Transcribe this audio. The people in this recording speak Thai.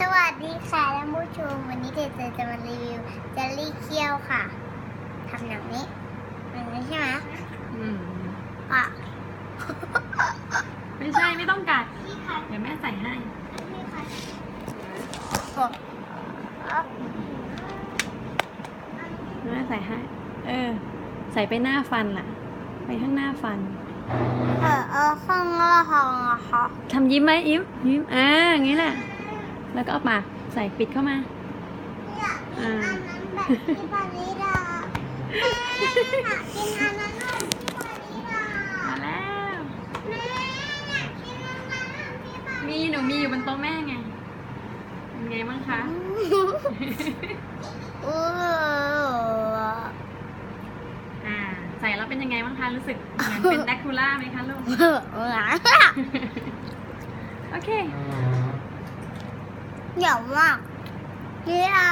สวัสดีค่ะท่านผู้ชม วันนี้เด็กๆจะมารีวิวเจลลี่เคี้ยวค่ะทำอย่างนี้อย่างนี้ใช่ไหมอืมอะไม่ใช่ไม่ต้องกัดเดี๋ยวแม่ใส่ให้แม่ใส่ให้ เออ ใส่ไปหน้าฟันล่ะ ไปข้างหน้าฟัน เออเออข้างล่างอะค่ะทำยิ้มไหมยิ้มยิ้มอ่าอย่างนี้แหละ แล้วก็เอาปากใส่ปิดเข้ามาอยากกินอันนั้นแบบที่บานิลาแม่อยากกินอันนั้นแบบที่บานิลามาแล้วแม่อยากกินอันนั้นแบบที่บานิลามีหนูมีอยู่บนโต๊ะแม่ไง เป็นไงบ้างคะโอ้อ่าใส่แล้วเป็นยังไงบ้างคะ รู้สึกเหมือนเป็นแดกคูล่าไหมคะลูกโหโอเค เดี๋ยวมากนี่อะ